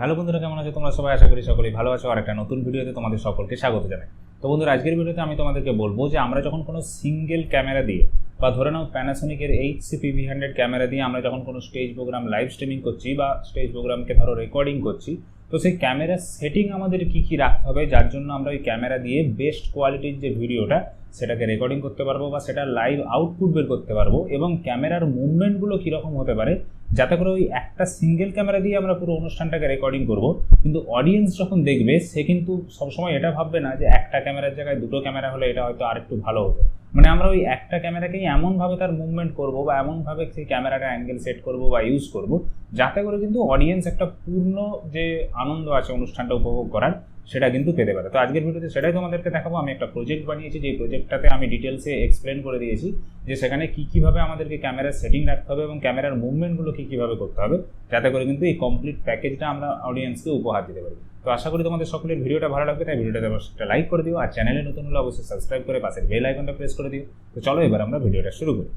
Hello বন্ধুরা, কেমন আছো? তোমরা সবাই আশা করি সকলেই ভালো আছো। আর একটা নতুন ভিডিওতে তোমাদের সকলকে স্বাগত জানাই। তো বন্ধুরা, আজকের ভিডিওতে আমি তোমাদেরকে বলব যে, আমরা যখন কোনো সিঙ্গেল ক্যামেরা দিয়ে বা ধরে নাও প্যানাসোনিকের H C PV hundred camera দিয়ে আমরা যখন কোনো স্টেজ প্রোগ্রাম লাইভ স্ট্রিমিং করছি বা স্টেজ প্রোগ্রামকে ধরো রেকর্ডিং করছি, তো সেই ক্যামেরার সেটিং আমাদের কি কি রাখতে হবে, যার জন্য আমরা ওই ক্যামেরা দিয়ে বেস্ট কোয়ালিটির যে ভিডিওটা, সেটাকে রেকর্ডিং করতে পারব বা সেটা লাইভ আউটপুট বের করতে পারব এবং ক্যামেরার মুভমেন্টগুলো কীরকম হতে পারে যাতে করে ওই একটা সিঙ্গেল ক্যামেরা দিয়ে আমরা পুরো অনুষ্ঠানটাকে রেকর্ডিং করব। কিন্তু অডিয়েন্স যখন দেখবে, সে কিন্তু সবসময় এটা ভাববে না যে একটা ক্যামেরার জায়গায় দুটো ক্যামেরা হলে এটা হয়তো আরেকটু ভালো হতো। মানে আমরা ওই একটা ক্যামেরাকেই এমনভাবে তার মুভমেন্ট করব বা এমনভাবে সেই ক্যামেরাটা অ্যাঙ্গেল সেট করব বা ইউজ করব, যাতে করে কিন্তু অডিয়েন্স একটা পূর্ণ যে আনন্দ আছে অনুষ্ঠানটা উপভোগ করার। সেটা কিন্তু পেতে পারে। তো আজকের ভিডিওতে সেটাই তোমাদেরকে দেখাবো। আমি একটা প্রজেক্ট বানিয়েছি যে প্রজেক্টটাতে আমি ডিটেলসে এক্সপ্লেন করে দিয়েছি যে সেখানে কী, কীভাবে আমাদেরকে ক্যামেরার সেটিং রাখতে হবে এবং ক্যামেরার মুভমেন্টগুলো কী, কীভাবে করতে হবে, যাতে করে কিন্তু এই কমপ্লিট প্যাকেজটা আমরা অডিয়েন্সকে উপহার দিতে পারি। তো আশা করি তোমাদের সকলের ভিডিওটা ভালো লাগবে, তাই ভিডিওটাতে অবশ্যই একটা লাইক করে দিও। আর চ্যানেলে নতুন হলে অবশ্যই সাবস্ক্রাইব করে পাশের বেল আইকনটা প্রেস করে দিও। তো চলো এবার আমরা ভিডিওটা শুরু করি।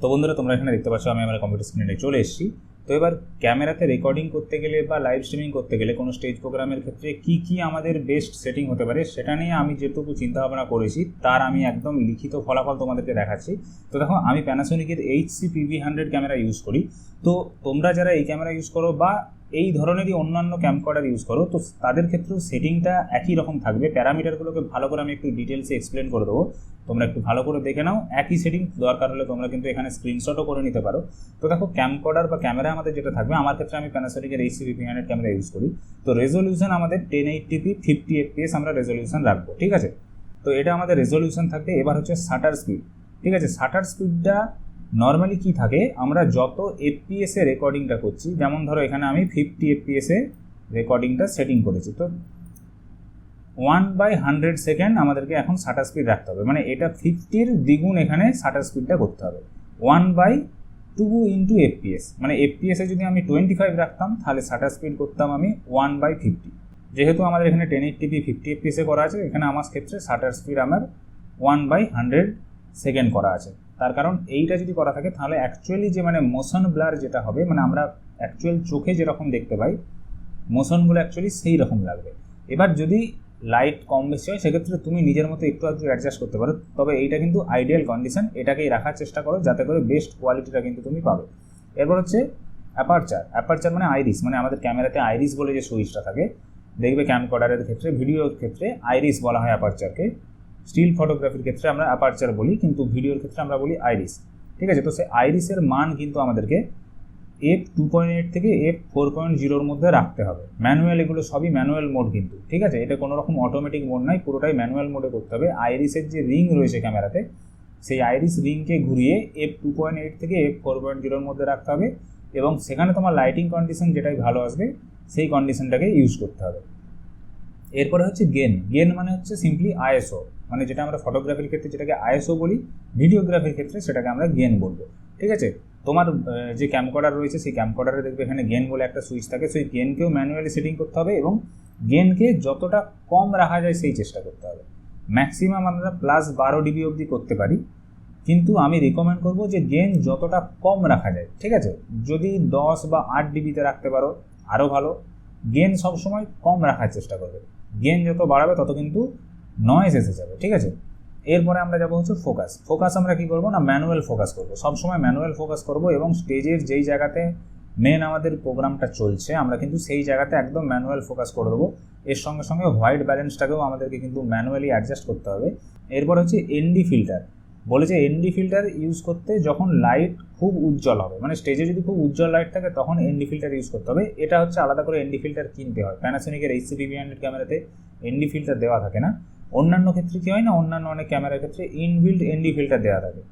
তো বন্ধুরা, তোমরা এখানে দেখতে পাচ্ছ, আমি আমার কম্পিউটার স্ক্রিনে চলে এসেছি। তো এবার ক্যামেরাতে রেকর্ডিং করতে গেলে বা লাইভ স্ট্রিমিং করতে গেলে কোনো স্টেজ প্রোগ্রামের ক্ষেত্রে কি কি আমাদের বেস্ট সেটিং হতে পারে সেটা নিয়ে আমি যেটুকু চিন্তা ভাবনা করেছি, তার আমি একদম লিখিত ফলাফল তোমাদেরকে দেখাচ্ছি। তো দেখো, আমি প্যানাসোনিকের H C PV hundred camera use করি। তো তোমরা যারা এই ক্যামেরা ইউজ করো বা এই ধরনেরই অন্যান্য ক্যামকর্ডার ইউজ করো। তো তাদের ক্ষেত্রেও সেটিংটা একই রকম থাকবে। প্যারামিটারগুলোকে ভালো করে আমি একটু ডিটেলসে এক্সপ্লেন করে দেবো। তোমরা একটু ভালো করে দেখে নাও। একই সেটিং দরকার হলে তোমরা কিন্তু এখানে স্ক্রিনশটও করে নিতে পারো। তো দেখো ক্যামকর্ডার বা ক্যামেরা আমাদের যেটা থাকবে, আমার ক্ষেত্রে আমি প্যানাসোনিকের H C fifty hundred camera use করি। তো রেজলিউশন আমাদের ten eighty P fifty FPS আমরা রেজলিউশন রাখব, ঠিক আছে? তো এটা আমাদের রেজলিউশন থাকবে। এবার হচ্ছে শাটার স্পিড ঠিক আছে? শাটার স্পিডটা নর্মালি কি থাকে? আমরা যত এফপিএসে রেকর্ডিংটা করছি, যেমন ধরো এখানে আমি ফিফটি এফপিএসে রেকর্ডিংটা সেটিং করেছি, তো ওয়ান বাই হান্ড্রেড সেকেন্ড আমাদেরকে এখন শাটার স্পিড রাখতে হবে। মানে এটা ফিফটির দ্বিগুণ এখানে শাটার স্পিডটা করতে হবে। One by two into FPS মানে এফপিএসে যদি আমি টোয়েন্টি ফাইভ রাখতাম, তাহলে শাটার স্পিড করতাম আমি ওয়ান বাই ফিফটি যেহেতু আমাদের এখানে টেন এইটটিপি ফিফটি এফপিএসে করা আছে, এখানে আমার ক্ষেত্রে শাটার স্পিড আমার ওয়ান বাই হান্ড্রেড সেকেন্ড করা আছে। তার কারণ এইটা যদি করা থাকে, তাহলে অ্যাকচুয়ালি যে মানে মোশন ব্লার যেটা হবে মানে আমরা অ্যাকচুয়াল চোখে যেরকম দেখতে পাই মোশনগুলো অ্যাকচুয়ালি সেই রকম লাগবে। এবার যদি লাইট কম বেশি হয়, সেক্ষেত্রে তুমি নিজের মতো একটু আধটু অ্যাডজাস্ট করতে পারো। তবে এইটা কিন্তু আইডিয়াল কন্ডিশন এটাকেই রাখার চেষ্টা করো, যাতে করে বেস্ট কোয়ালিটিটা কিন্তু তুমি পাবে। এরপর হচ্ছে অ্যাপারচার অ্যাপারচার মানে আইরিস মানে আমাদের ক্যামেরাতে আইরিস বলে যে সুইচটা থাকে, দেখবে ক্যামকর্ডারের ক্ষেত্রে ভিডিওর ক্ষেত্রে আইরিস বলা হয় অ্যাপারচারকে স্টিল ফটোগ্রাফির ক্ষেত্রে আমরা অ্যাপারচার বলি, কিন্তু ভিডিওর ক্ষেত্রে আমরা বলি আইরিস ঠিক আছে? তো সেই আইরিসের মান কিন্তু আমাদেরকে এফ টু পয়েন্ট এইট থেকে এফ ফোর পয়েন্ট জিরোর মধ্যে রাখতে হবে। ম্যানুয়াল এগুলো সবই ম্যানুয়াল মোড কিন্তু। ঠিক আছে? এটা কোনো রকম অটোমেটিক মোড নাই পুরোটাই ম্যানুয়াল মোডে করতে হবে। আইরিসের যে রিং রয়েছে ক্যামেরাতে সেই আইরিস রিংকে ঘুরিয়ে এফ টু পয়েন্ট এইট থেকে এফ ফোর পয়েন্ট জিরোর মধ্যে রাখতে হবে এবং সেখানে তোমার লাইটিং কন্ডিশন যেটাই ভালো আসবে, সেই কন্ডিশনটাকে ইউজ করতে হবে। এরপরে হচ্ছে গেন গেন মানে হচ্ছে সিম্পলি আইএসও মানে যেটা আমরা ফটোগ্রাফির ক্ষেত্রে যেটাকে আইএসও বলি ভিডিওগ্রাফির ক্ষেত্রে সেটাকে আমরা গেন বলব। ঠিক আছে? তোমার যে ক্যামকর্ডার রয়েছে সেই ক্যামকর্ডারে দেখবে এখানে গেন বলে একটা সুইচ থাকে। সেই গেনকেও ম্যানুয়ালি সেটিং করতে হবে এবং গেনকে যতটা কম রাখা যায় সেই চেষ্টা করতে হবে। ম্যাক্সিমাম আমরা প্লাস বারো ডিবি অবধি করতে পারি। কিন্তু আমি রিকমেন্ড করব যে গেন যতটা কম রাখা যায়। ঠিক আছে? যদি দশ বা আট ডিবিতে রাখতে পারো আরও ভালো। গেন সবসময় কম রাখার চেষ্টা করবে। গেন যত বাড়াবে তত কিন্তু নয়েজ এসে যাবে, ঠিক আছে? এরপরে আমরা যাব হচ্ছে ফোকাস ফোকাস আমরা কি করব না? ম্যানুয়াল ফোকাস করব। সবসময় ম্যানুয়াল ফোকাস করব এবং স্টেজের যেই জায়গাতে মেন আমাদের প্রোগ্রামটা চলছে, আমরা কিন্তু সেই জায়গাতে একদম ম্যানুয়াল ফোকাস করে দেবো। এর সঙ্গে সঙ্গে হোয়াইট ব্যালেন্সটাকেও আমাদেরকে কিন্তু ম্যানুয়ালি অ্যাডজাস্ট করতে হবে। এরপর হচ্ছে এনডি ফিল্টার বলেছে এনডি ফিল্টার ইউজ করতে যখন লাইট খুব উজ্জ্বল হবে মানে স্টেজে যদি খুব উজ্জ্বল লাইট থাকে তখন এনডি ফিল্টার ইউজ করতে হবে। এটা হচ্ছে আলাদা করে এনডি ফিল্টার কিনতে হয়। প্যানাসোনিকের এইচ সি টিভি হান্ড্রেড ক্যামেরাতে এনডি ফিল্টার দেওয়া থাকে না। অন্যান্য ক্ষেত্রে কী হয় না, অন্যান্য অনেক ক্যামেরার ক্ষেত্রে ইনবিল্ড এনডি ফিল্টার দেওয়া থাকে।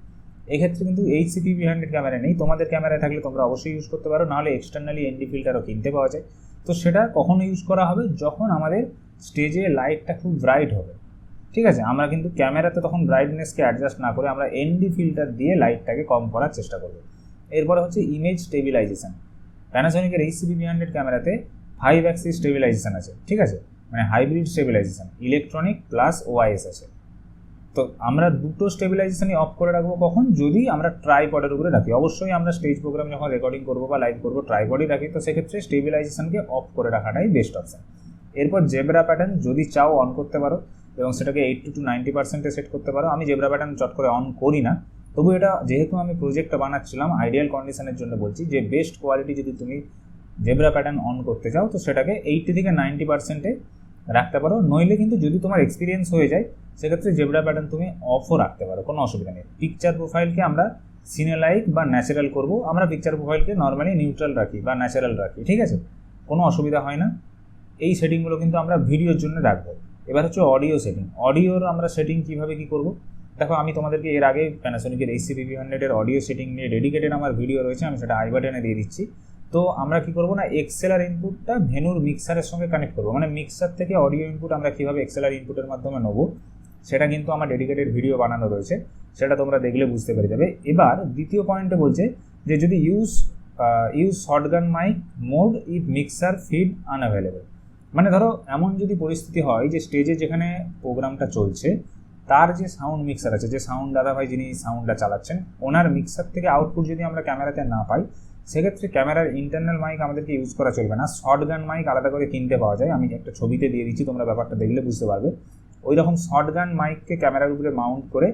এক্ষেত্রে কিন্তু H C TV hundred camera নেই। তোমাদের ক্যামেরায় থাকলে তোমরা অবশ্যই ইউজ করতে পারো, নাহলে এক্সটার্নালি এনডি ফিল্টারও কিনতে পাওয়া যায়। তো সেটা কখন ইউজ করা হবে যখন আমাদের স্টেজে লাইটটা খুব ব্রাইট হবে। ঠিক আছে? আমরা কিন্তু ক্যামেরাতে তখন ব্রাইটনেসকে অ্যাডজাস্ট না করে আমরা এনডি ফিল্টার দিয়ে লাইটটাকে কম করার চেষ্টা করব। এরপরে হচ্ছে ইমেজ স্টেবিলাইজেশন প্যানাসোনিকের এই সিবি হান্ড্রেড ক্যামেরাতে ফাইভ অ্যাক্সিস স্টেবিলাইজেশন আছে, ঠিক আছে? মানে hybrid stabilisation electronic plus OIS আছে। তো আমরা দুটো স্টেবিলাইজেশনই অফ করে রাখব কখন? যদি আমরা ট্রাইপডের উপরে রাখি। অবশ্যই আমরা স্টেজ প্রোগ্রাম যখন রেকর্ডিং করব বা লাইভ করব ট্রাইপডই রাখি। তো সেক্ষেত্রে স্টেবিলাইজেশনকে অফ করে রাখাটাই বেস্ট অপশান এরপর জেব্রা প্যাটার্ন যদি চাও অন করতে পারো। এবং সেটাকে এইটটি টু নাইনটি পার্সেন্টে সেট করতে পারো। আমি জেব্রা প্যাটার্ন চট করে অন করি না। তবু এটা যেহেতু আমি প্রজেক্টটা বানাচ্ছিলাম আইডিয়াল কন্ডিশনের জন্য বলছি যে বেস্ট কোয়ালিটি যদি তুমি জেব্রা প্যাটার্ন অন করতে চাও, তো সেটাকে এইটটি থেকে নাইনটি পার্সেন্টে রাখতে পারো। নইলে কিন্তু যদি তোমার এক্সপিরিয়েন্স হয়ে যায়, সেক্ষেত্রে জেব্রা প্যাটার্ন তুমি অফও রাখতে পারো, কোনো অসুবিধা নেই। পিকচার প্রোফাইলকে আমরা সিনেলাইক বা ন্যাচারাল করব। আমরা পিকচার প্রোফাইলকে নর্মালি নিউট্রাল রাখি বা ন্যাচারাল রাখি, ঠিক আছে? কোনো অসুবিধা হয় না। এই সেটিংগুলো কিন্তু আমরা ভিডিওর জন্য রাখব। এবার হচ্ছে অডিও সেটিং অডিওর আমরা সেটিং কীভাবে কী করব? দেখো, আমি তোমাদেরকে এর আগে প্যানাসোনিকের এইচসি বিভি হান্ড্রেডের অডিও সেটিং নিয়ে ডেডিকেটেড আমার ভিডিও রয়েছে, আমি সেটা আই বাটনে দিয়ে দিচ্ছি। তো আমরা কি করব না এক্সেলার ইনপুটটা ভেনুর মিক্সারের সঙ্গে কানেক্ট করব। মানে মিক্সার থেকে অডিও ইনপুট আমরা কীভাবে এক্সেলার ইনপুটের মাধ্যমে নেব, সেটা কিন্তু আমার ডেডিকেটেড ভিডিও বানানো রয়েছে, সেটা তোমরা দেখলে বুঝতে পেরে যাবে। এবার দ্বিতীয় পয়েন্টে বলছে যে যদি use use shotgun mic mode if mixer feed unavailable মানে ধরো, এমন যদি পরিস্থিতি হয় যে স্টেজে যেখানে প্রোগ্রামটা চলছে, তার যে সাউন্ড মিক্সার আছে, যে সাউন্ড দাদাভাই যিনি সাউন্ডটা চালাচ্ছেন, ওনার মিক্সার থেকে আউটপুট যদি আমরা ক্যামেরাতে না পাই, সেক্ষেত্রে ক্যামেরার ইন্টারনাল মাইক আমাদেরকে ইউজ করা চলবে না। শর্ট গান মাইক আলাদা করে কিনতে পাওয়া যায়। আমি একটা ছবিতে দিয়ে দিচ্ছি, তোমরা ব্যাপারটা দেখলে বুঝতে পারবে। ওই রকম শর্ট গান মাইককে ক্যামেরার উপরে মাউন্ট করে,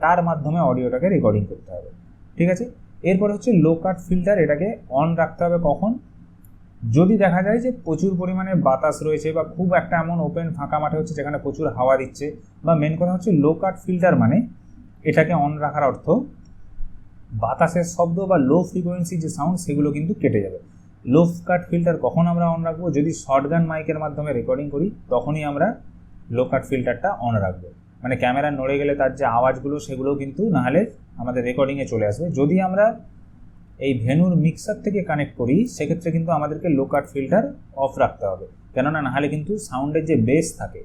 তার মাধ্যমে অডিওটাকে রেকর্ডিং করতে হবে। ঠিক আছে? এরপর হচ্ছে লো কাট ফিল্টার এটাকে অন রাখতে হবে কখন? যদি দেখা যায় যে প্রচুর পরিমাণে বাতাস রয়েছে বা খুব একটা এমন ওপেন ফাঁকা মাঠে হচ্ছে যেখানে প্রচুর হাওয়া দিচ্ছে, বা মেন কথা হচ্ছে লো কাট ফিল্টার মানে এটাকে অন রাখার অর্থ বাতাসের শব্দ বা লো ফ্রিকোয়েন্সি যে সাউন্ড সেগুলো কিন্তু কেটে যাবে। লো কাট ফিল্টার কখন আমরা অন রাখব? যদি শর্টগান মাইকের মাধ্যমে রেকর্ডিং করি, তখনই আমরা লো কাট ফিল্টারটা অন রাখব। মানে ক্যামেরা নড়ে গেলে তার যে আওয়াজগুলো সেগুলো কিন্তু নাহলে আমাদের রেকর্ডিংয়ে চলে আসবে। যদি আমরা এই ভেনুর মিক্সার থেকে কানেক্ট করি, সেক্ষেত্রে কিন্তু আমাদেরকে লো কাট ফিল্টার অফ রাখতে হবে। কেননা নাহলে কিন্তু সাউন্ডের যে বেস থাকে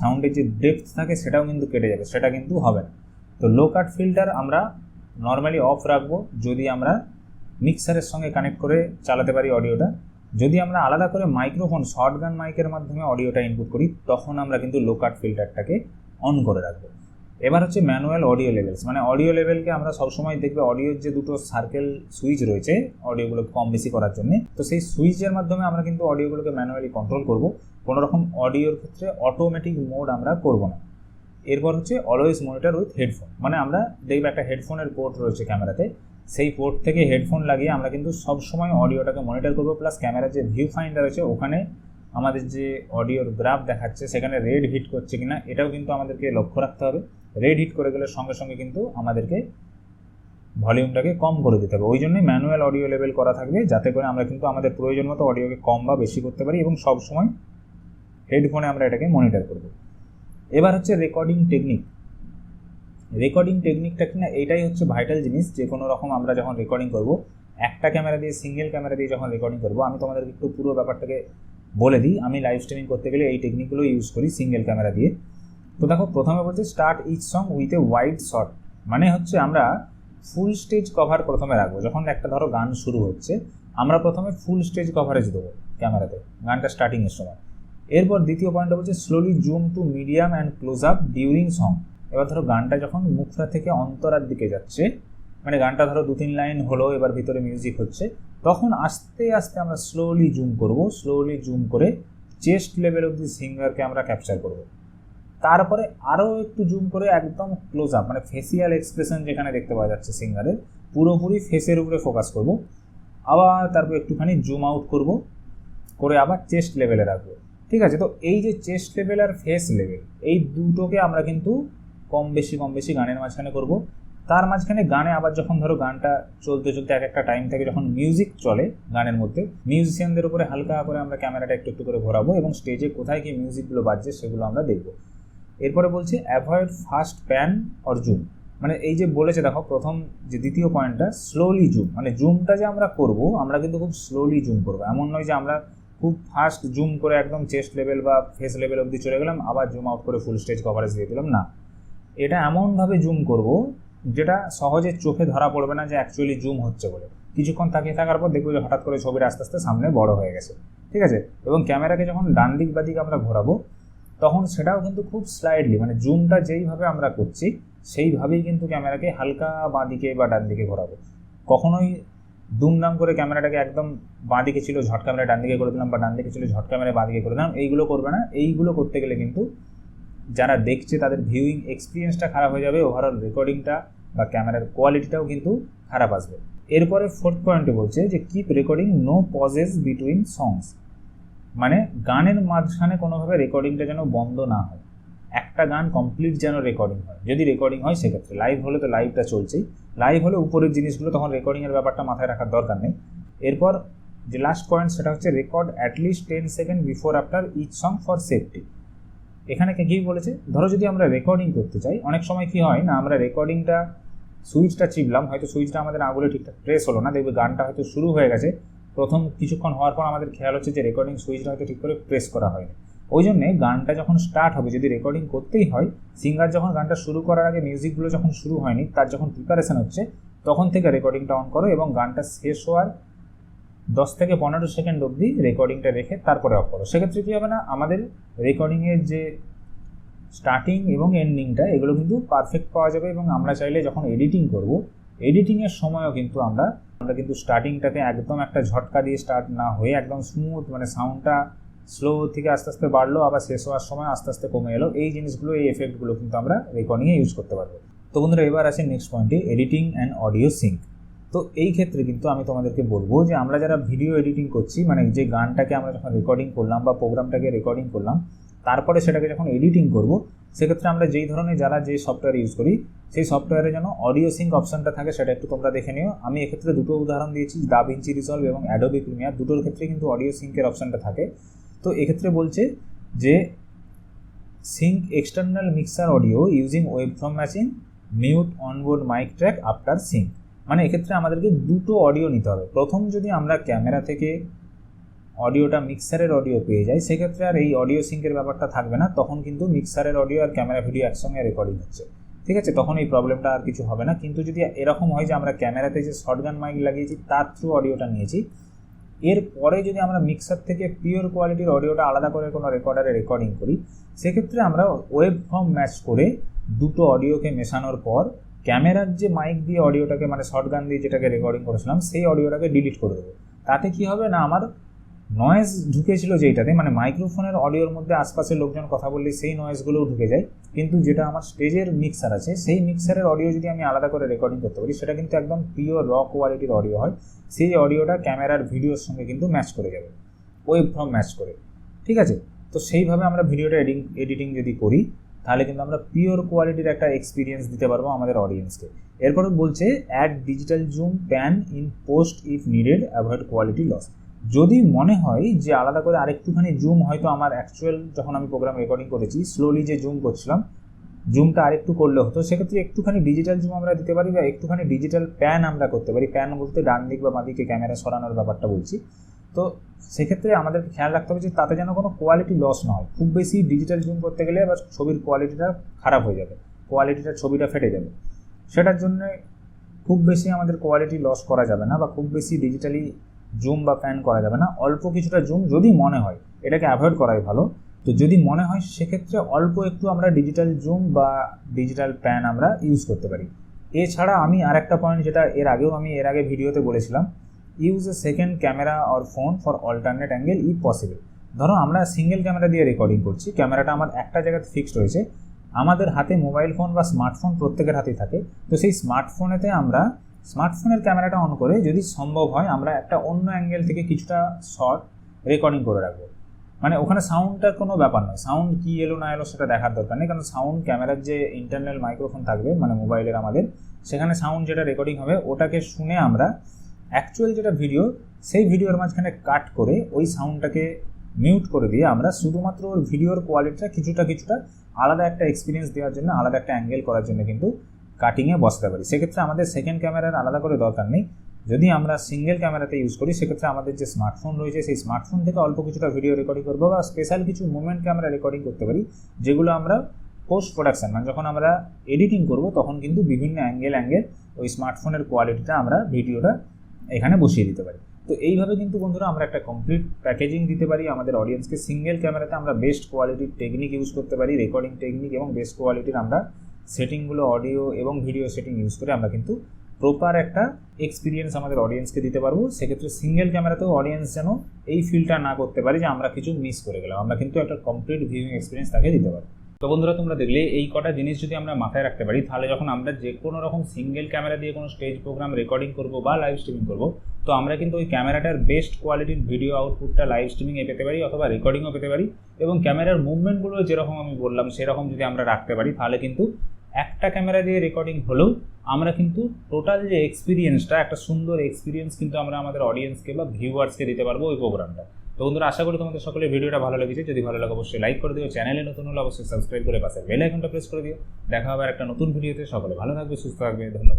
সাউন্ডের যে ডেপথ থাকে, সেটাও কিন্তু কেটে যাবে, সেটা কিন্তু হবে না। তো লো কাট ফিল্টার আমরা নর্মালি অফ রাখব, যদি আমরা মিক্সারের সঙ্গে কানেক্ট করে চালাতে পারি অডিওটা যদি আমরা আলাদা করে মাইক্রোফোন শর্টগান মাইকের মাধ্যমে অডিওটা ইনপুট করি, তখন আমরা কিন্তু লো কাট ফিল্টারটাকে অন করে রাখব। এবার হচ্ছে ম্যানুয়াল অডিও লেভেলস মানে অডিও লেভেলকে আমরা সবসময় দেখবে অডিওর যে দুটো সার্কেল সুইচ রয়েছে অডিওগুলো কম বেশি করার জন্য, তো সেই সুইচের মাধ্যমে আমরা কিন্তু অডিওগুলোকে ম্যানুয়ালি কন্ট্রোল করব। কোনো রকম অডিওর ক্ষেত্রে অটোমেটিক মোড আমরা করব না। এরপর হচ্ছে অলওয়েজ মনিটর উইথ হেডফোন মানে আমরা দেখবে একটা হেডফোনের পোর্ট রয়েছে ক্যামেরাতে সেই পোর্ট থেকে হেডফোন লাগিয়ে আমরা কিন্তু সবসময় অডিওটাকে মনিটর করব প্লাস ক্যামেরার যে ভিউ ফাইন্ডার আছে ওখানে আমাদের যে অডিওর গ্রাফ দেখাচ্ছে, সেখানে রেড হিট করছে কিনা, এটাও কিন্তু আমাদেরকে লক্ষ্য রাখতে হবে। রেড হিট করে গেলে সঙ্গে সঙ্গে কিন্তু আমাদেরকে ভলিউমটাকে কম করে দিতে হবে। ওই জন্যই ম্যানুয়াল অডিও লেভেল করা থাকবে, যাতে করে আমরা কিন্তু আমাদের প্রয়োজন মতো অডিওকে কম বা বেশি করতে পারি এবং সবসময় হেডফোনে আমরা এটাকে মনিটর করব। এবার হচ্ছে রেকর্ডিং টেকনিক রেকর্ডিং টেকনিকটা কিনা, এটাই হচ্ছে ভাইটাল জিনিস। যে কোনো রকম আমরা যখন রেকর্ডিং করব, একটা ক্যামেরা দিয়ে সিঙ্গেল ক্যামেরা দিয়ে যখন রেকর্ডিং করব, আমি তোমাদেরকে একটু পুরো ব্যাপারটাকে বলে দিই, আমি লাইভ স্ট্রিমিং করতে গেলে এই টেকনিকগুলো ইউজ করি সিঙ্গেল ক্যামেরা দিয়ে। তো দেখো, প্রথমে বলছে start each song with a wide shot মানে হচ্ছে আমরা ফুল স্টেজ কভার প্রথমে রাখব। যখন একটা ধরো গান শুরু হচ্ছে, আমরা প্রথমে ফুল স্টেজ কভারেজ দেবো ক্যামেরাতে গানটা স্টার্টিংয়ের সময়। এরপর দ্বিতীয় পয়েন্টটা বলছে slowly zoom to medium and close up during song এবার ধরো গানটা যখন মুখটা থেকে অন্তরার দিকে যাচ্ছে মানে গানটা ধরো দু তিন লাইন হলো, এবার ভিতরে মিউজিক হচ্ছে তখন আস্তে আস্তে আমরা স্লোলি জুম করব স্লোলি জুম করে চেস্ট লেভেল অব্দি সিঙ্গারকে আমরা ক্যাপচার করব। তারপরে আরও একটু জুম করে একদম ক্লোজ আপ মানে ফেসিয়াল এক্সপ্রেশন যেখানে দেখতে পাওয়া যাচ্ছে সিঙ্গারের পুরোপুরি ফেসের উপরে ফোকাস করব। আবার তারপর একটুখানি জুম আউট করব, করে আবার চেস্ট লেভেলে রাখব। ঠিক আছে? তো এই যে চেস্ট লেভেল আর ফেস লেভেল এই দুটোকে আমরা কিন্তু কম বেশি কম বেশি গানের মাঝখানে করব। তার মাঝখানে গানে আবার যখন ধরো গানটা চলতে চলতে এক একটা টাইম থেকে যখন মিউজিক চলে গানের মধ্যে মিউজিশিয়ানদের উপরে হালকা করে আমরা ক্যামেরাটা একটু একটু করে ঘোরাবো এবং স্টেজে কোথায় কি মিউজিকগুলো বাজছে সেগুলো আমরা দেখব। এরপরে বলছে avoid fast pan or zoom মানে এই যে বলেছে, দেখো, প্রথম যে দ্বিতীয় পয়েন্টটা স্লোলি জুম মানে জুমটা যে আমরা করব, আমরা কিন্তু খুব স্লোলি জুম করব। এমন নয় যে আমরা খুব ফাস্ট জুম করে একদম চেস্ট লেভেল বা ফেস লেভেল অবধি চলে গেলাম, আবার জুম আউট করে ফুল স্টেজ কভারেজ দিয়ে দিলাম, না। এটা এমনভাবে জুম করব যেটা সহজে চোখে ধরা পড়বে না যে অ্যাকচুয়ালি জুম হচ্ছে বলে। কিছুক্ষণ তাকিয়ে থাকার পর দেখব যে হঠাৎ করে ছবির আস্তে আস্তে সামনে বড় হয়ে গেছে। ঠিক আছে? এবং ক্যামেরাকে যখন ডান দিক বা দিক আমরা ঘোরাবো, তখন সেটাও কিন্তু খুব স্লাইডলি মানে জুমটা যেইভাবে আমরা করছি, সেইভাবেই কিন্তু ক্যামেরাকে হালকা বাঁ দিকে বা ডান দিকে ঘোরাবো। কখনোই দুমদাম করে ক্যামেরাটাকে একদম বাঁ দিকে ছিল, ঝট ক্যামেরা ডান দিকে করে দিলাম বা ডান দিকে ছিল, ঝট ক্যামেরা বাঁ দিকে করে দিলাম, এইগুলো করবে না। এইগুলো করতে গেলে কিন্তু যারা দেখছে তাদের ভিউইং এক্সপিরিয়েন্সটা খারাপ হয়ে যাবে ওভারঅল রেকর্ডিংটা বা ক্যামেরার কোয়ালিটিটাও কিন্তু খারাপ আসবে। এরপরে ফোর্থ পয়েন্টে বলছে যে keep recording no pauses between songs মানে গানের মাঝখানে কোনোভাবে রেকর্ডিংটা যেন বন্ধ না হয়। একটা গান কমপ্লিট যেন রেকর্ডিং হয়। যদি রেকর্ডিং হয়, সেক্ষেত্রে লাইভ হলে তো লাইভটা চলছেই। লাইভ হলে উপরের জিনিসগুলো তখন রেকর্ডিংয়ের ব্যাপারটা মাথায় রাখার দরকার নেই। এরপর যে লাস্ট পয়েন্ট সেটা হচ্ছে record at least ten second before after each song for safety এখানে কী বলেছে? ধরো যদি আমরা রেকর্ডিং করতে চাই, অনেক সময় কি হয় না, আমরা রেকর্ডিংটা সুইচটা চিপলাম হয়তো সুইচটা আমাদের আঙুলে ঠিকঠাক প্রেস হলো না, দেখবে গানটা হয়তো শুরু হয়ে গেছে, প্রথম কিছুক্ষণ হওয়ার পর আমাদের খেয়াল হচ্ছে যে রেকর্ডিং সুইচটা হয়তো ঠিক করে প্রেস করা হয়নি। ওই জন্যে গানটা যখন স্টার্ট হবে, যদি রেকর্ডিং করতেই হয় সিঙ্গার যখন গানটা শুরু করার আগে মিউজিকগুলো যখন শুরু হয়নি, তার যখন প্রিপারেশন হচ্ছে, তখন থেকে রেকর্ডিংটা অন করো এবং গানটা শেষ হওয়ার দশ থেকে পনেরো সেকেন্ড অবধি রেকর্ডিংটা রেখে তারপরে অফ করো। সেক্ষেত্রে কী হবে না? আমাদের রেকর্ডিংয়ের যে স্টার্টিং এবং এন্ডিংটা এগুলো কিন্তু পারফেক্ট পাওয়া যাবে এবং আমরা চাইলে যখন এডিটিং করব এডিটিংয়ের সময়ও কিন্তু আমরা আমরা কিন্তু স্টার্টিংটাতে একদম একটা ঝটকা দিয়ে স্টার্ট না হয়ে একদম স্মুথ মানে সাউন্ডটা স্লো থেকে আস্তে আস্তে বাড়লো, আবার শেষ হওয়ার সময় আস্তে আস্তে কমে এলো। এই জিনিসগুলো, এই এফেক্টগুলো কিন্তু আমরা রেকর্ডিংয়ে ইউজ করতে পারব। তো বন্ধুরা, এবার আছে নেক্সট পয়েন্টে এডিটিং অ্যান্ড অডিও সিঙ্ক তো এই ক্ষেত্রে কিন্তু আমি তোমাদেরকে বলব যে আমরা যারা ভিডিও এডিটিং করছি মানে যে গানটাকে আমরা যখন রেকর্ডিং করলাম বা প্রোগ্রামটাকে রেকর্ডিং করলাম, তারপরে সেটাকে যখন এডিটিং করব, সেক্ষেত্রে আমরা যেই ধরনের যারা যে সফটওয়্যার ইউজ করি, সেই সফটওয়্যারে যেন অডিও সিঙ্ক অপশনটা থাকে সেটা একটু তোমরা দেখে নিও। আমি এক্ষেত্রে দুটো উদাহরণ দিয়েছি দা ভিঞ্চি রিজলভ এবং অ্যাডোবি প্রিমিয়ার দুটোর ক্ষেত্রে কিন্তু অডিও সিঙ্কের অপশনটা থাকে। তো এক্ষেত্রে বলছে যে sync external mixer audio using waveform matching mute onboard mic track after sync মানে এক্ষেত্রে আমাদেরকে দুটো অডিও নিতে হবে। প্রথম যদি আমরা ক্যামেরা থেকে অডিওটা মিক্সারের অডিও পেয়ে যাই, সেক্ষেত্রে আর এই অডিও সিঙ্কের ব্যাপারটা থাকবে না। তখন কিন্তু মিক্সারের অডিও আর ক্যামেরা ভিডিও একসঙ্গে রেকর্ডিং হচ্ছে। ঠিক আছে? তখন এই প্রবলেমটা আর কিছু হবে না। কিন্তু যদি এরকম হয় যে আমরা ক্যামেরাতে যে শর্টগান মাইক লাগিয়েছি, তার থ্রু অডিওটা নিয়েছি এরপরে যদি আমরা মিক্সার থেকে পিওর কোয়ালিটির অডিওটা আলাদা করে কোনো রেকর্ডারে রেকর্ডিং করি, সেক্ষেত্রে আমরা ওয়েব ফর্ম ম্যাচ করে দুটো অডিওকে মেশানোর পর ক্যামেরার যে মাইক দিয়ে অডিওটাকে মানে শর্টগান দিয়ে যেটাকে রেকর্ডিং করেছিলাম, সেই অডিওটাকে ডিলিট করে দেবো। তাতে কি হবে না, আমার নয়েজ ঢুকেছিল যেইটাতে মানে মাইক্রোফোনের অডিওর মধ্যে আশপাশের লোকজন কথা বললে সেই নয়েজগুলোও ঢুকে যায়। কিন্তু যেটা আমার স্টেজের মিক্সার আছে, সেই মিক্সারের অডিও যদি আমি আলাদা করে রেকর্ডিং করতে পারি, সেটা কিন্তু একদম পিওর র কোয়ালিটির অডিও হয়। সেই অডিওটা ক্যামেরার ভিডিওর সঙ্গে কিন্তু ম্যাচ করে যাবে ওয়েব ফর্ম ম্যাচ করে। ঠিক আছে? তো সেইভাবে আমরা ভিডিওটা এডিং এডিটিং যদি করি তাহলে কিন্তু আমরা পিওর কোয়ালিটির একটা এক্সপিরিয়েন্স দিতে পারব আমাদের অডিয়েন্সকে এরপরে বলছে add digital zoom pan in post if needed avoid quality loss যদি মনে হয় যে আলাদা করে আরেকটুখানি জুম হয়তো আমার অ্যাকচুয়াল যখন আমি প্রোগ্রাম রেকর্ডিং করেছি স্লোলি যে জুম করছিলাম জুমটা আরেকটু করলে হতো, সেক্ষেত্রে একটুখানি ডিজিটাল জুম আমরা দিতে পারি বা একটুখানি ডিজিটাল প্যান আমরা করতে পারি। প্যান বলতে ডান দিক বা বাঁ দিকে ক্যামেরা সরানোর ব্যাপারটা বলছি। তো সেক্ষেত্রে আমাদেরকে খেয়াল রাখতে হবে যে তাতে যেন কোনো কোয়ালিটি লস না হয়। খুব বেশি ডিজিটাল জুম করতে গেলে আবার ছবির কোয়ালিটিটা খারাপ হয়ে যাবে কোয়ালিটিটা ছবিটা ফেটে যাবে। সেটার জন্য খুব বেশি আমাদের কোয়ালিটি লস করা যাবে না বা খুব বেশি ডিজিটালি জুম বা প্যান করা যাবে না। অল্প কিছুটা জুম যদি মনে হয়, এটাকে অ্যাভয়েড করাই ভালো। তো যদি মনে হয়, সেক্ষেত্রে অল্প একটু আমরা ডিজিটাল জুম বা ডিজিটাল প্যান আমরা ইউজ করতে পারি। এছাড়া আমি আর একটা পয়েন্ট যেটা এর আগেও আমি এর আগে ভিডিওতে বলেছিলাম use a second camera or phone for alternate angle if possible ধরো, আমরা সিঙ্গেল ক্যামেরা দিয়ে রেকর্ডিং করছি ক্যামেরাটা আমার একটা জায়গাতে ফিক্সড হয়েছে আমাদের হাতে মোবাইল ফোন বা স্মার্টফোন প্রত্যেকের হাতেই থাকে, তো সেই স্মার্টফোনেতে আমরা স্মার্টফোনের ক্যামেরাটা অন করে যদি সম্ভব হয়, আমরা একটা অন্য অ্যাঙ্গেল থেকে কিছুটা শর্ট রেকর্ডিং করে রাখব। মানে ওখানে সাউন্ডটার কোনো ব্যাপার নয় সাউন্ড কী এলো না এলো সেটা দেখার দরকার নেই, কারণ সাউন্ড ক্যামেরার যে ইন্টারনাল মাইক্রোফোন থাকবে মানে মোবাইলের আমাদের, সেখানে সাউন্ড যেটা রেকর্ডিং হবে, ওটাকে শুনে আমরা অ্যাকচুয়াল যেটা ভিডিও সেই ভিডিওর মাঝখানে কাট করে ওই সাউন্ডটাকে মিউট করে দিয়ে আমরা শুধুমাত্র ওর ভিডিওর কোয়ালিটিটা কিছুটা কিছুটা আলাদা একটা এক্সপিরিয়েন্স দেওয়ার জন্য, আলাদা একটা অ্যাঙ্গেল করার জন্য কিন্তু কাটিংয়ে বসতে পারি। সেক্ষেত্রে আমাদের সেকেন্ড ক্যামেরার আলাদা করে দরকার নেই। যদি আমরা সিঙ্গেল ক্যামেরাতে ইউজ করি, সেক্ষেত্রে আমাদের যে স্মার্টফোন রয়েছে, সেই স্মার্টফোন থেকে অল্প কিছুটা ভিডিও রেকর্ডিং করব বা স্পেশাল কিছু মুভমেন্ট ক্যামেরা রেকর্ডিং করতে পারি, যেগুলো আমরা পোস্ট প্রোডাকশান মানে যখন আমরা এডিটিং করব, তখন কিন্তু বিভিন্ন অ্যাঙ্গেল অ্যাঙ্গেল ওই স্মার্টফোনের কোয়ালিটিটা আমরা ভিডিওটা এখানে বসিয়ে দিতে পারি। তো এইভাবে কিন্তু বন্ধুরা আমরা একটা কমপ্লিট প্যাকেজিং দিতে পারি। আমাদের অডিয়েন্সকে সিঙ্গেল ক্যামেরাতে আমরা বেস্ট কোয়ালিটির টেকনিক ইউজ করতে পারি রেকর্ডিং টেকনিক এবং বেস্ট কোয়ালিটির আমরা সেটিংগুলো অডিও এবং ভিডিও সেটিং ইউজ করে আমরা কিন্তু প্রপার একটা এক্সপিরিয়েন্স আমাদের অডিয়েন্সকে দিতে পারব। সেক্ষেত্রে সিঙ্গেল ক্যামেরাতেও অডিয়েন্স যেন এই ফিলটা না করতে পারি যে আমরা কিছু মিস করে গেলাম। আমরা কিন্তু একটা কমপ্লিট ভিউইং এক্সপিরিয়েন্স তাকে দিতে পারব। তো বন্ধুরা, তোমরা দেখলে এই কটা জিনিস যদি আমরা মাথায় রাখতে পারি, তাহলে যখন আমরা যে কোনো রকম সিঙ্গেল ক্যামেরা দিয়ে কোনো স্টেজ প্রোগ্রাম রেকর্ডিং করব বা লাইভ স্ট্রিমিং করব, তো আমরা কিন্তু ওই ক্যামেরাটার বেস্ট কোয়ালিটির ভিডিও আউটপুটটা লাইভ স্ট্রিমিংয়ে পেতে পারি অথবা রেকর্ডিংও পেতে পারি এবং ক্যামেরার মুভমেন্টগুলো যেরকম আমি বললাম, সেরকম যদি আমরা রাখতে পারি, তাহলে কিন্তু একটা ক্যামেরা দিয়ে রেকর্ডিং হলেও আমরা কিন্তু টোটাল যে এক্সপিরিয়েন্সটা একটা সুন্দর এক্সপিরিয়েন্স কিন্তু আমরা আমাদের অডিয়েন্সকে বা ভিউয়ার্সকে দিতে পারব ওই প্রোগ্রামটা তো বন্ধুরা, আশা করি তোমাদের সকলে ভিডিওটা ভালো লেগেছে। যদি ভালো লাগে, অবশ্যই লাইক করে দিও। চ্যানেলে নতুন হলে অবশ্যই সাবস্ক্রাইব করে পাশে বেল আইকনটা প্রেস করে দিও। দেখা হবে আর একটা নতুন ভিডিওতে। সকলে ভালো থাকবে, সুস্থ থাকবে। ধন্যবাদ।